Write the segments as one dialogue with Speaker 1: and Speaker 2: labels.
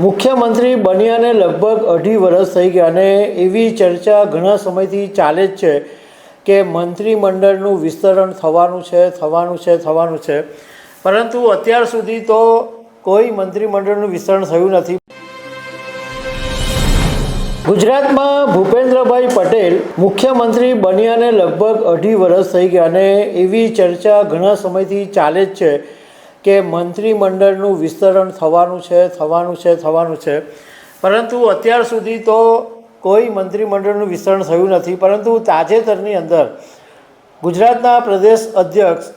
Speaker 1: મુખ્યમંત્રી બન્યાને લગભગ અઢી વર્ષ થઈ ગયા અને એવી ચર્ચા ઘણા સમયથી ચાલે જ છે કે મંત્રીમંડળનું વિસ્તરણ થવાનું છે થવાનું છે થવાનું છે. પરંતુ અત્યાર સુધી તો કોઈ મંત્રીમંડળનું વિસ્તરણ થયું નથી. ગુજરાતમાં ભૂપેન્દ્રભાઈ પટેલ મુખ્યમંત્રી બન્યાને લગભગ અઢી વર્ષ થઈ ગયા અને એવી ચર્ચા ઘણા સમયથી ચાલે જ છે કે મંત્રીમંડળનું વિસ્તરણ થવાનું છે થવાનું છે થવાનું છે. પરંતુ અત્યાર સુધી તો કોઈ મંત્રીમંડળનું વિસ્તરણ થયું નથી. પરંતુ તાજેતરની અંદર ગુજરાતના પ્રદેશ અધ્યક્ષ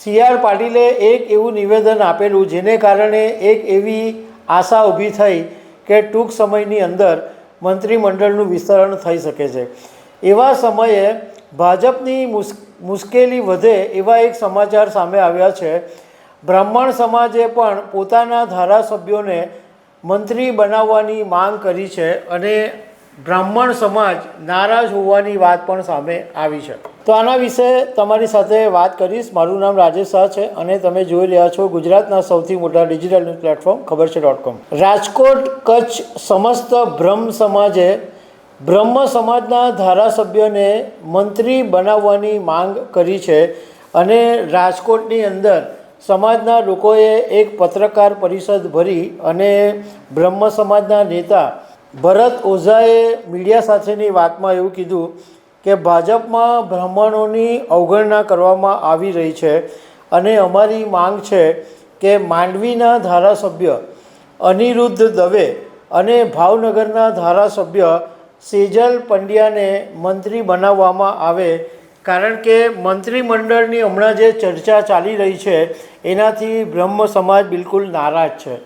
Speaker 1: સી આર પાટીલે એક એવું નિવેદન આપેલું, જેને કારણે એક એવી આશા ઊભી થઈ કે ટૂંક સમયની અંદર મંત્રીમંડળનું વિસ્તરણ થઈ શકે છે. એવા સમયે ભાજપની મુશ્કેલી વધે એવા એક સમાચાર સામે આવ્યા છે. બ્રાહ્મણ સમાજે પણ પોતાના ધારાસભ્યોને મંત્રી બનાવવાની માંગ કરી છે અને બ્રાહ્મણ સમાજ નારાજ હોવાની વાત પણ સામે આવી છે. તો આના વિશે તમારી સાથે વાત કરીશ. મારું નામ રાજેશ શાહ છે અને તમે જોઈ રહ્યા છો ગુજરાતના સૌથી મોટા ડિજિટલ ન્યૂઝ પ્લેટફોર્મ, ખબર છે ડોટ કોમ રાજકોટ કચ્છ સમસ્ત બ્રહ્મ સમાજે બ્રહ્મ સમાજના ધારાસભ્યોને મંત્રી બનાવવાની માંગ કરી છે અને રાજકોટની અંદર સમાજના લોકોએ એક પત્રકાર પરિષદ ભરી અને બ્રહ્મ સમાજના નેતા ભરત ઓઝાએ મીડિયા સાથેની વાતમાં એવું કીધું કે ભાજપમાં બ્રાહ્મણોની અવગણના કરવામાં આવી રહી છે અને અમારી માંગ છે કે માંડવીના ધારાસભ્ય અનિરુદ્ધ દવે અને ભાવનગરના ધારાસભ્ય સેજલ પંડ્યાને મંત્રી બનાવવામાં આવે કારણ કે મંત્રીમંડળની હમણાં જે ચર્ચા ચાલી રહી છે, એનાથી બ્રહ્મ સમાજ બિલકુલ નારાજ છે.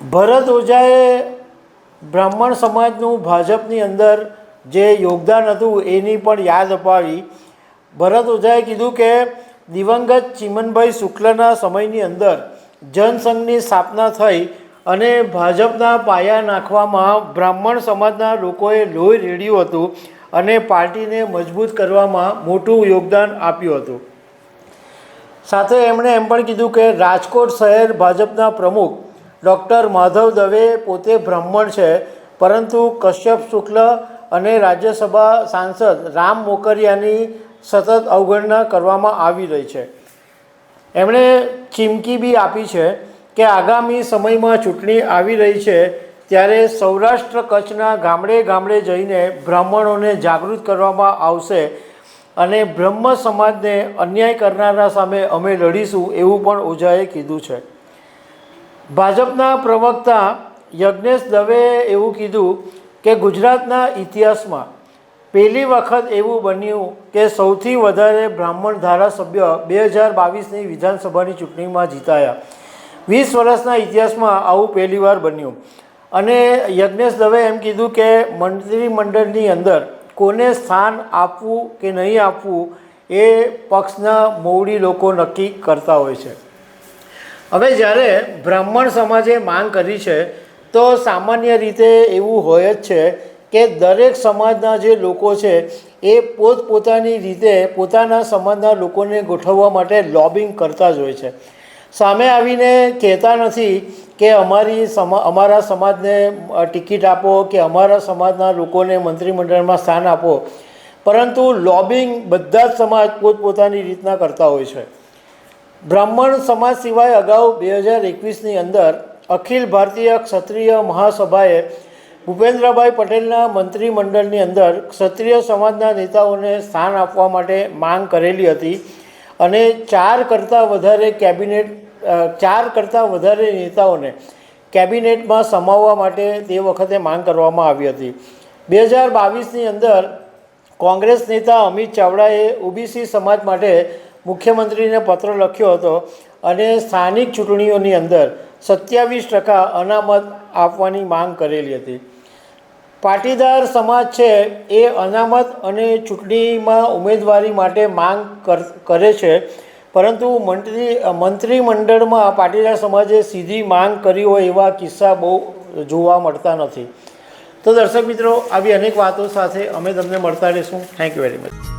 Speaker 1: ભરત ઓઝાએ બ્રાહ્મણ સમાજનું ભાજપની અંદર જે યોગદાન હતું, એની પણ યાદ અપાવી. ભરત ઓઝાએ કીધું કે, દિવંગત ચિમનભાઈ શુક્લના સમયની અંદર જનસંઘની સ્થાપના થઈ અને ભાજપના પાયા નાખવામાં બ્રાહ્મણ સમાજના લોકોએ લોહી રેડ્યું હતું. અને પાર્ટીને મજબૂત કરવામાં મોટું યોગદાન આપ્યું હતું. સાથે એમણે એમ પણ કીધું કે રાજકોટ શહેર ભાજપના પ્રમુખ ડૉક્ટર માધવ દવે પોતે બ્રાહ્મણ છે, પરંતુ કશ્યપ શુક્લ અને રાજ્યસભા સાંસદ રામ મોકરિયાની સતત અવગણના કરવામાં આવી રહી છે. એમણે ચીમકી બી આપી છે કે આગામી સમયમાં ચૂંટણી આવી રહી છે ત્યારે સૌરાષ્ટ્ર કચ્છના ગામડે ગામડે જઈને બ્રાહ્મણોને જાગૃત કરવામાં આવશે અને બ્રહ્મ સમાજને અન્યાય કરનારા સામે અમે લડીશું એવું પણ ઓઝાએ કીધું છે. ભાજપના પ્રવક્તા યજ્ઞેશ દવેએ એવું કીધું કે ગુજરાતના ઇતિહાસમાં પહેલી વખત એવું બન્યું કે સૌથી વધારે બ્રાહ્મણ ધારાસભ્ય બે હજાર બાવીસની વિધાનસભાની ચૂંટણીમાં જીતાયા. વીસ વર્ષના ઇતિહાસમાં આવું પહેલીવાર બન્યું. અને યજ્ઞેશ દવે એમ કીધું કે મંત્રીમંડળની અંદર કોને સ્થાન આપવું કે નહીં આપવું એ પક્ષના મોવડી લોકો નક્કી કરતા હોય છે. હવે જ્યારે બ્રાહ્મણ સમાજે માંગ કરી છે, તો સામાન્ય રીતે એવું હોય જ છે કે દરેક સમાજના જે લોકો છે, એ પોતપોતાની રીતે પોતાના સમાજના લોકોને ગોઠવવા માટે લોબિંગ કરતા જ હોય છે. સામે આવીને કહેતા નથી કે અમારી સમા, અમારા સમાજને ટિકિટ આપો કે અમારા સમાજના લોકોને મંત્રીમંડળમાં સ્થાન આપો. પરંતુ લોબિંગ બધા જ સમાજ પોતપોતાની રીતના કરતા હોય છે. બ્રાહ્મણ સમાજ સિવાય અગાઉ બે હજાર એકવીસની અંદર અખિલ ભારતીય ક્ષત્રિય મહાસભાએ ભૂપેન્દ્રભાઈ પટેલના મંત્રીમંડળની અંદર ક્ષત્રિય સમાજના નેતાઓને સ્થાન આપવા માટે માંગ કરેલી હતી અને ચાર કરતાં વધારે કેબિનેટ ચાર કરતાં વધારે નેતાઓને કેબિનેટમાં સમાવવા માટે તે વખતે માંગ કરવામાં આવી હતી. બે હજાર બાવીસની અંદર કોંગ્રેસ નેતા અમિત ચાવડાએ ઓબીસી સમાજ માટે મુખ્યમંત્રીને પત્ર લખ્યો હતો અને સ્થાનિક ચૂંટણીઓની અંદર સત્યાવીસ ટકા અનામત આપવાની માંગ કરેલી હતી. પાટીદાર સમાજ છે એ અનામત અને ચૂંટણીમાં ઉમેદવારી માટે માંગ કરે છે. પરંતુ મંત્રી મંત્રીમંડળમાં પાટીદાર સમાજે સીધી માંગ કરી હોય એવા કિસ્સા બહુ જોવા મળતા નથી. તો દર્શક મિત્રો, આવી અનેક વાતો સાથે અમે તમને મળતા રહીશું. Thank you very much